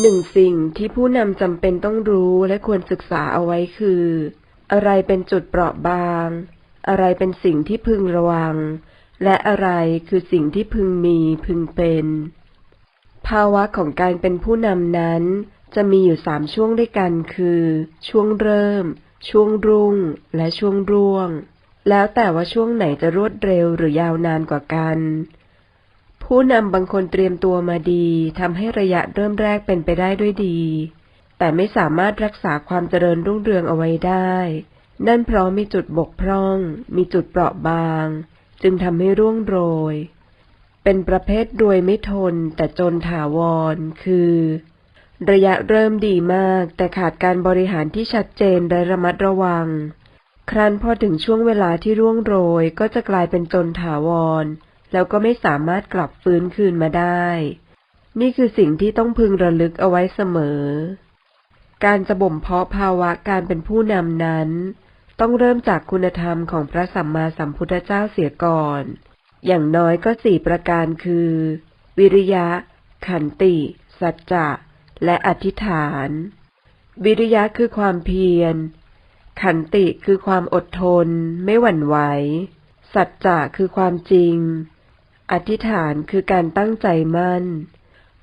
หนึ่งสิ่งที่ผู้นำจำเป็นต้องรู้และควรศึกษาเอาไว้คือ อะไรเป็นจุดเปราะบาง อะไรเป็นสิ่งที่พึงระวัง และอะไรคือสิ่งที่พึงมีพึงเป็น ภาวะของการเป็นผู้นำนั้น จะมีอยู่สามช่วงด้วยกันคือ ช่วงเริ่ม ช่วงรุ่ง และช่วงร่วง แล้วแต่ว่าช่วงไหนจะรวดเร็วหรือยาวนานกว่ากัน ผู้นำบางคนเตรียมตัวมาดีทำให้ระยะเริ่มแรกเป็นไปได้ด้วยดี แต่ไม่สามารถรักษาความเจริญรุ่งเรืองเอาไว้ได้ นั่นเพราะมีจุดบกพร่อง มีจุดเปราะบาง จึงทำให้ร่วงโรย เป็นประเภทรวยไม่ทนแต่จนถาวร คือ ระยะเริ่มดีมาก แต่ขาดการบริหารที่ชัดเจนและระมัดระวัง ครั้นพอถึงช่วงเวลาที่ร่วงโรยก็จะกลายเป็นจนถาวร แล้วก็ไม่สามารถกลับฟื้นคืนมาได้ นี่คือสิ่งที่ต้องพึงระลึกเอาไว้เสมอ การจะบ่มเพาะภาวะการเป็นผู้นำนั้น ต้องเริ่มจากคุณธรรมของพระสัมมาสัมพุทธเจ้าเสียก่อน อย่างน้อยก็สี่ประการคือ วิริยะ ขันติ สัจจะ และอธิษฐาน วิริยะคือความเพียร ขันติคือความอดทน ไม่หวั่นไหวสัจจะคือความจริง อธิษฐานคือการตั้งใจมั่น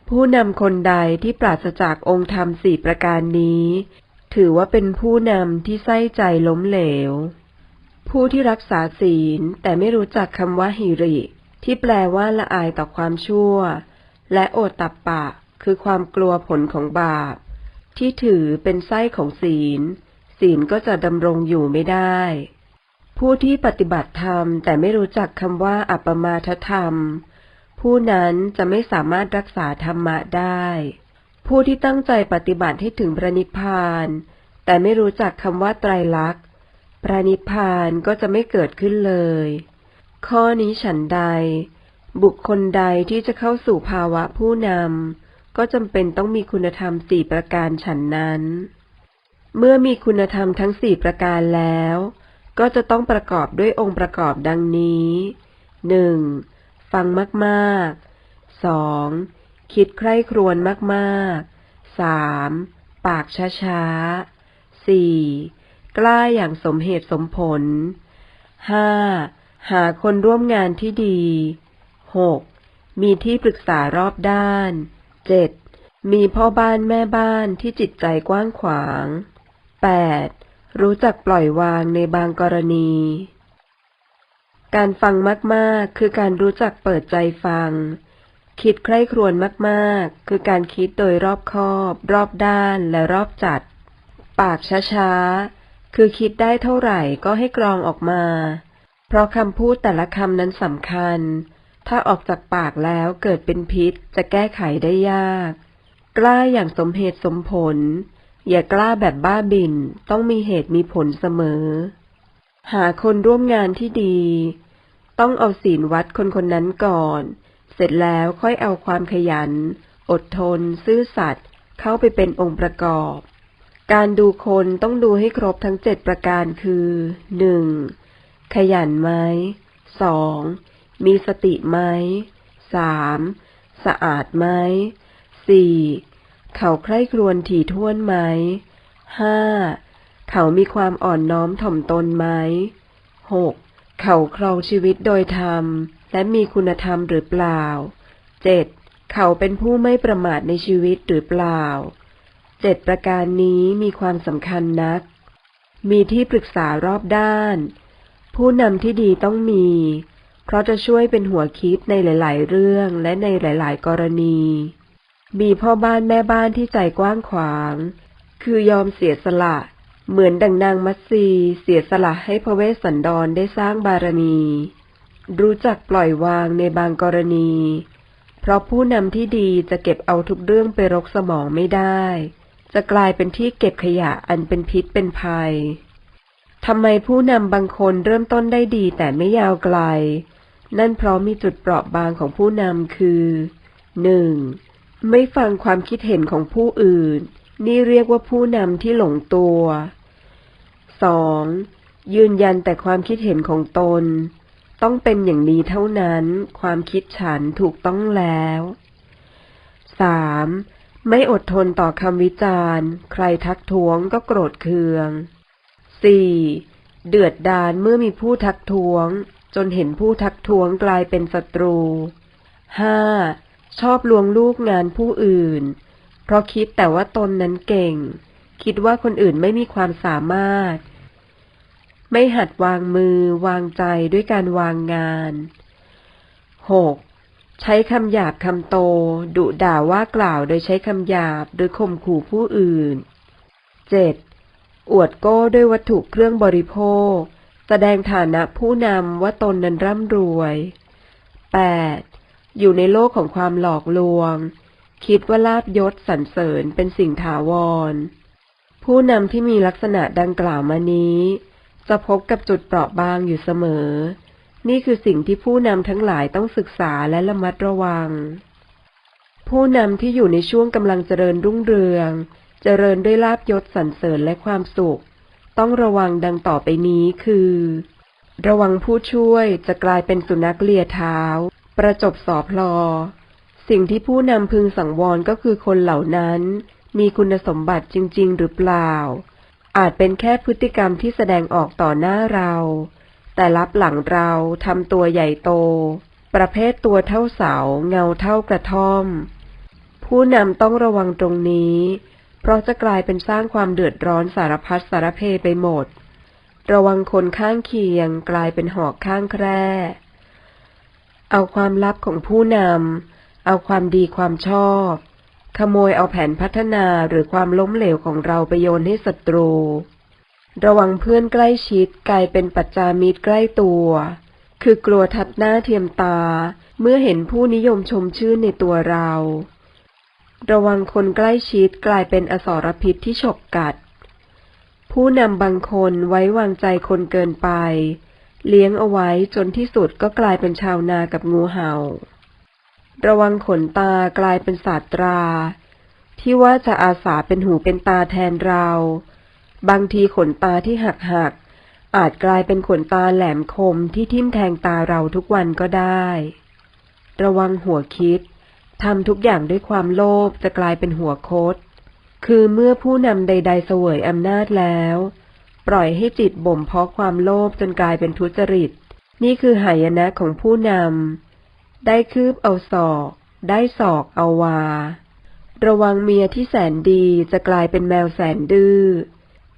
ผู้นำคนใดที่ปราศจากองค์ธรรมสี่ประการนี้ ถือว่าเป็นผู้นำที่ไส้ใจล้มเหลว ผู้ที่รักษาศีลแต่ไม่รู้จักคำว่าหิริ ที่แปลว่าละอายต่อความชั่ว และโอตตัปปะ คือความกลัวผลของบาป ที่ถือเป็นไส้ของศีล ศีลก็จะดำรงอยู่ไม่ได้ ผู้ที่ปฏิบัติธรรมแต่ไม่รู้จักคำว่าอัปปมาทธรรม ผู้นั้นจะไม่สามารถรักษาธรรมะได้ ผู้ที่ตั้งใจปฏิบัติให้ถึงพระนิพพาน แต่ไม่รู้จักคำว่าไตรลักษณ์พระนิพพานก็จะไม่เกิดขึ้นเลย ข้อนี้ฉันใด บุคคลใดที่จะเข้าสู่ภาวะผู้นำก็จำเป็นต้องมีคุณธรรมสี่ประการฉันนั้น เมื่อมีคุณธรรมทั้งสี่ประการแล้ว ก็จะต้องประกอบด้วยองค์ประกอบดังนี้หนึ่งฟังมากๆสองคิดใคร่ครวญมากๆสามปากช้าๆสี่กล้าอย่างสมเหตุสมผลห้าหาคนร่วมงานที่ดีหกมีที่ปรึกษารอบด้านเจ็ดมีพ่อบ้านแม่บ้านที่จิตใจกว้างขวางแปด รู้จักปล่อยวางในบางกรณี การฟังมาก ๆ คือการรู้จักเปิดใจฟัง คิดใคร่ครวญมาก ๆ คือการคิดโดยรอบคอบ รอบด้านและรอบจัด ปากช้า ๆ คือคิดได้เท่าไหร่ก็ให้กรองออกมา เพราะคำพูดแต่ละคำนั้นสำคัญ ถ้าออกจากปากแล้วเกิดเป็นพิษจะแก้ไขได้ยาก กล้าอย่างสมเหตุสมผล อย่ากล้าแบบบ้าบิ่นต้องมีเหตุมีผลเสมอ หาคนร่วมงานที่ดี ต้องเอาศีลวัดคนคนนั้นก่อน เสร็จแล้วค่อยเอาความขยัน อดทน ซื่อสัตย์เข้าไปเป็นองค์ประกอบ การดูคนต้องดูให้ครบทั้งเจ็ดประการคือหนึ่งขยันไหมสองมีสติไหมสามสะอาดไหมสี่ เขาใคร่ครวญถี่ถ้วนไหมห้าเขามีความอ่อนน้อมถ่อมตนไหมหกเขาครองชีวิตโดยธรรม และมีคุณธรรมหรือเปล่าเจ็ดเขาเป็นผู้ไม่ประมาทในชีวิตหรือเปล่าเจ็ดประการนี้มีความสำคัญนัก มีที่ปรึกษารอบด้าน ผู้นำที่ดีต้องมี เพราะจะช่วยเป็นหัวคิดในหลาย ๆ เรื่องและในหลาย ๆ กรณี มีพ่อบ้านแม่บ้านที่ใจกว้างขวาง คือยอมเสียสละ เหมือนดังนางมัตสีเสียสละให้พระเวสสันดรได้สร้างบารมี รู้จักปล่อยวางในบางกรณี เพราะผู้นำที่ดีจะเก็บเอาทุกเรื่องไปรกสมองไม่ได้ จะกลายเป็นที่เก็บขยะอันเป็นพิษเป็นภัยทำไมผู้นำบางคนเริ่มต้นได้ดีแต่ไม่ยาวไกล นั่นเพราะมีจุดเปราะบางของผู้นำคือ 1. ไม่ฟังความคิดเห็นของผู้อื่น นี่เรียกว่าผู้นำที่หลงตัว 2. ยืนยันแต่ความคิดเห็นของตน ต้องเป็นอย่างนี้เท่านั้น ความคิดฉันถูกต้องแล้ว 3. ไม่อดทนต่อคำวิจารณ์ ใครทักท้วงก็โกรธเคือง 4. เดือดดาลเมื่อมีผู้ทักท้วง จนเห็นผู้ทักท้วงกลายเป็นศัตรู 5. ชอบลวงลูกงานผู้อื่น เพราะคิดแต่ว่าตนนั้นเก่ง คิดว่าคนอื่นไม่มีความสามารถ ไม่หัดวางมือวางใจด้วยการวางงาน 6. ใช้คำหยาบคำโต ดุด่าว่ากล่าวโดยใช้คำหยาบโดยข่มขู่ผู้อื่น 7. อวดโก้ด้วยวัตถุเครื่องบริโภค แสดงฐานะผู้นำว่าตนนั้นร่ำรวย 8. อยู่ในโลกของความหลอกลวง คิดว่าลาบยศสรรเสริญเป็นสิ่งถาวร ผู้นำที่มีลักษณะดังกล่าวมานี้ จะพบกับจุดเปราะบางอยู่เสมอ นี่คือสิ่งที่ผู้นำทั้งหลายต้องศึกษาและระมัดระวัง ผู้นำที่อยู่ในช่วงกำลังเจริญรุ่งเรือง เจริญด้วยลาบยศสรรเสริญและความสุข ต้องระวังดังต่อไปนี้คือระวังผู้ช่วยจะกลายเป็นสุนัขเลียเท้า ประจบสอพลอ สิ่งที่ผู้นำพึงสังวรก็คือคนเหล่านั้น มีคุณสมบัติจริง ๆ หรือเปล่า อาจเป็นแค่พฤติกรรมที่แสดงออกต่อหน้าเรา แต่รับหลังเราทำตัวใหญ่โต ประเภทตัวเท่าเสา เงาเท่ากระท่อม ผู้นำต้องระวังตรงนี้ เพราะจะกลายเป็นสร้างความเดือดร้อนสารพัดสารเพไปหมด ระวังคนข้างเคียงกลายเป็นหอกข้างแคร่ เอาความลับของผู้นำ เอาความดีความชอบ ขโมยเอาแผนพัฒนาหรือความล้มเหลวของเราไปโยนให้ศัตรู ระวังเพื่อนใกล้ชิดกลายเป็นปัจจามิตรใกล้ตัว คือกลัวทับหน้าเทียมตา เมื่อเห็นผู้นิยมชมชื่นในตัวเรา ระวังคนใกล้ชิดกลายเป็นอสรพิษที่ฉกกัด ผู้นำบางคนไว้วางใจคนเกินไป เลี้ยงเอาไว้จนที่สุดก็กลายเป็นชาวนากับงูเห่า ระวังขนตากลายเป็นศาสตรา ที่ว่าจะอาสาเป็นหูเป็นตาแทนเรา บางทีขนตาที่หักหักๆอาจกลายเป็นขนตาแหลมคมที่ทิ่มแทงตาเราทุกวันก็ได้ ระวังหัวคิดทำทุกอย่างด้วยความโลภจะกลายเป็นหัวคด คือเมื่อผู้นำใด ๆ เสวยอำนาจแล้ว ปล่อยให้จิตบ่มเพาะความโลภจนกลายเป็นทุจริต นี่คือหายนะของผู้นำ ได้คืบเอาศอก ได้ศอกเอาวา ระวังเมียที่แสนดีจะกลายเป็นแมวแสนดื้อ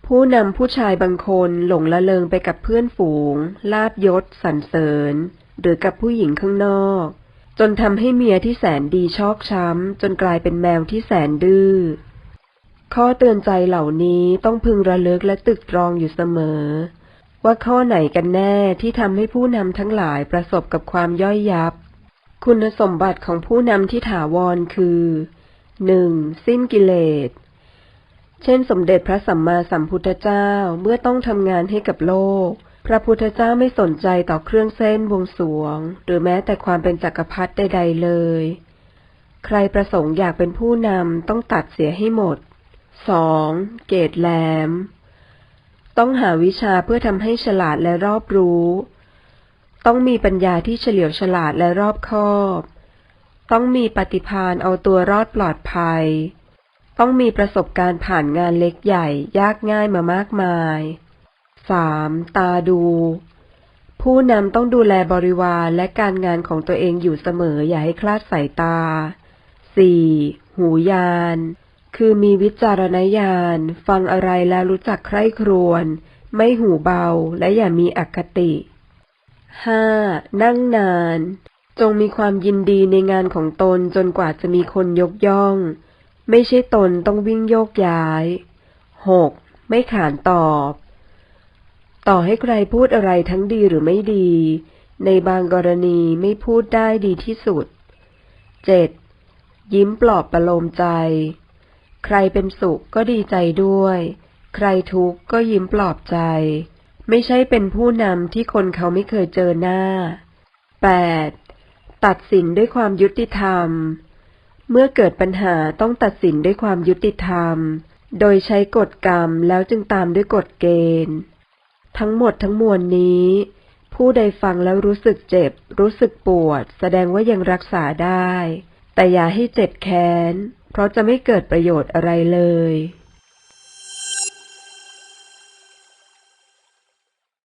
ผู้นำผู้ชายบางคนหลงละเลงไปกับเพื่อนฝูง ลาบยศสรรเสริญ หรือกับผู้หญิงข้างนอก จนทำให้เมียที่แสนดีชอกช้ำจนกลายเป็นแมวที่แสนดื้อ ข้อเตือนใจเหล่านี้ต้องพึงระลึกและตึกตรองอยู่เสมอ ว่าข้อไหนกันแน่ที่ทำให้ผู้นำทั้งหลายประสบกับความย่อยยับ คุณสมบัติของผู้นำที่ถาวรคือ 1. สิ้นกิเลส เช่นสมเด็จพระสัมมาสัมพุทธเจ้าเมื่อต้องทำงานให้กับโลก พระพุทธเจ้าไม่สนใจต่อเครื่องเส้นวงสวง หรือแม้แต่ความเป็นจักรพรรดิใด ๆ เลย ใครประสงค์อยากเป็นผู้นำต้องตัดเสียให้หมด 2. เกตแหลม ต้องหาวิชาเพื่อทำให้ฉลาดและรอบรู้ ต้องมีปัญญาที่เฉลียวฉลาดและรอบคอบ ต้องมีปฏิภาณเอาตัวรอดปลอดภัย ต้องมีประสบการณ์ผ่านงานเล็กใหญ่ยากง่ายมามากมาย 3. ตาดู ผู้นำต้องดูแลบริวารและการงานของตัวเองอยู่เสมออย่าให้คลาดสายตา 4. หูยาน คือมีวิจารณญาณ ฟังอะไรแล้วรู้จักใคร่ครวญ ไม่หูเบาและอย่ามีอคติ 5. นั่งนาน จงมีความยินดีในงานของตนจนกว่าจะมีคนยกย่อง ไม่ใช่ตนต้องวิ่งโยกย้าย 6. ไม่ขานตอบ ต่อให้ใครพูดอะไรทั้งดีหรือไม่ดี ในบางกรณีไม่พูดได้ดีที่สุด 7. ยิ้มปลอบประโลมใจ ใครเป็นสุขก็ดีใจด้วย ใครทุกข์ก็ยิ้มปลอบใจ ไม่ใช่เป็นผู้นำที่คนเขาไม่เคยเจอหน้า 8. ตัดสินด้วยความยุติธรรม เมื่อเกิดปัญหาต้องตัดสินด้วยความยุติธรรม โดยใช้กฎกรรมแล้วจึงตามด้วยกฎเกณฑ์ ทั้งหมดทั้งมวลนี้ ผู้ใดฟังแล้วรู้สึกเจ็บ รู้สึกปวด แสดงว่ายังรักษาได้ แต่อย่าให้เจ็บแค้น เพราะจะไม่เกิดประโยชน์อะไรเลย